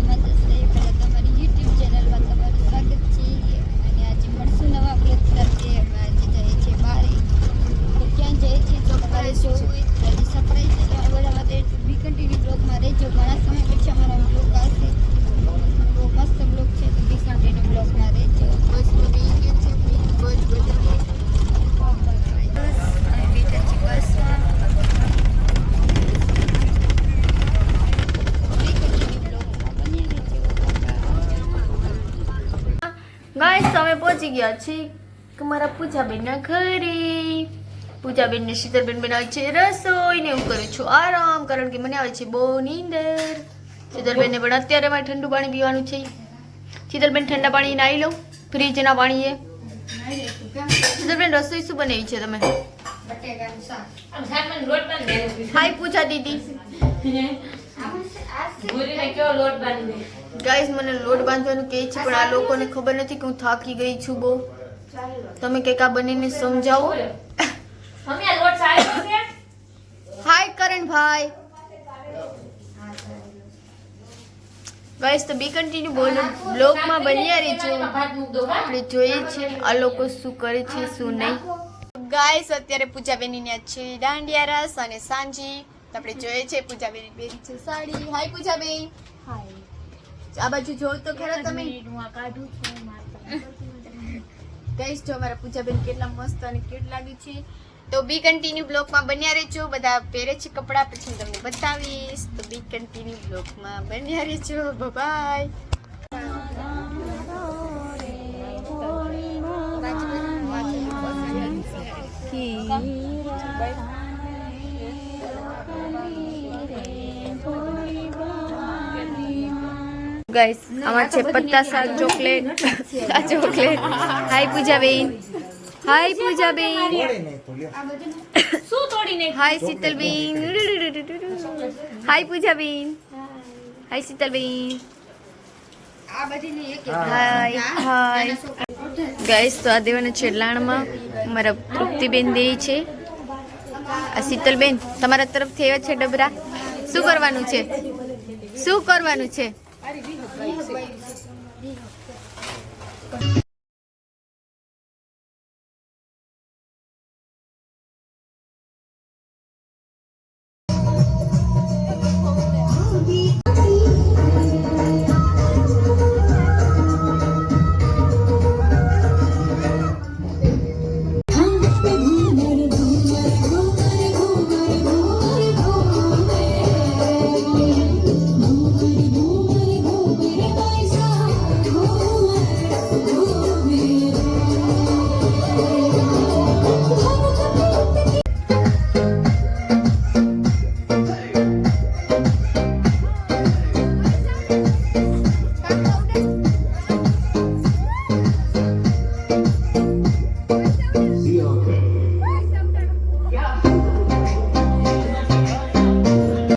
naman guys અમે પહોંચી ગયા છીએ કે મારા પૂજાબેનના ઘરે. પૂજાબેન ને શીતલબેન બનાવે છે રસોઈ ને હું કરું છું આરામ કારણ કે મને આવે છે બહુ નીંદર. શીતલબેન ને પણ અત્યારે મારે ઠંડુ પાણી પીવાનું છે. શીતલબેન ઠંડા પાણી નાહી લો ફ્રીજના પાણીએ. શીતલબેન રસોઈ શું બનાવી છે તમે? હાય પૂજા દીદી. ગાઈસ મને લોટ બાંધવાનું કહે છે પણ આ લોકોને ખબર નથી કે હું થાકી ગઈ છું બહુ. તમે કંઈક આ બનીને સમજાવો. હાય કરણભાઈ. ગાઈસ તો બી કન્ટિન્યુ બોલો. બ્લોગમાં બન્યા રહેજો. આપણે જોઈએ છે આ લોકો શું કરે છે શું નહીં. ગાઈસ અત્યારે પૂજાબેની ને છે દાંડિયા રસ અને સાંજી તો આપણે જોઈએ છે પૂજાબેની પહેરી છે સાડી. હાય પૂજાબેન. આ બાજુ જોવો તો ખરા તમે. ગાઈસ જો અમારા પૂજાબેન કેટલા મસ્ત અને ક્યુટ લાગે છે. તો બી કન્ટિન્યુ બ્લોગમાં બન્યા રહેજો. બધા પહેરે છે કપડાં. પછી હું તમને બતાવીશ. તો બી કન્ટિન્યુ બ્લોગમાં બન્યા રહેજો. બાય ગાઈસ આમાં છે પત્તા શાક ચોકલેટ આ ચોકલેટ. હાય પૂજાબેન. હાય પૂજાબેન. હાય શીતલબેન. હાય પૂજાબેન. હાય શીતલબેન. આ બધીની એક એક. હાય હાય. ગાઈસ તો આ દેવાના છે મારા તૃપ્તિબેન દે છે. આ શીતલબેન તમારા તરફથી એવા છે ડબરા. શું કરવાનું છે? શું કરવાનું છે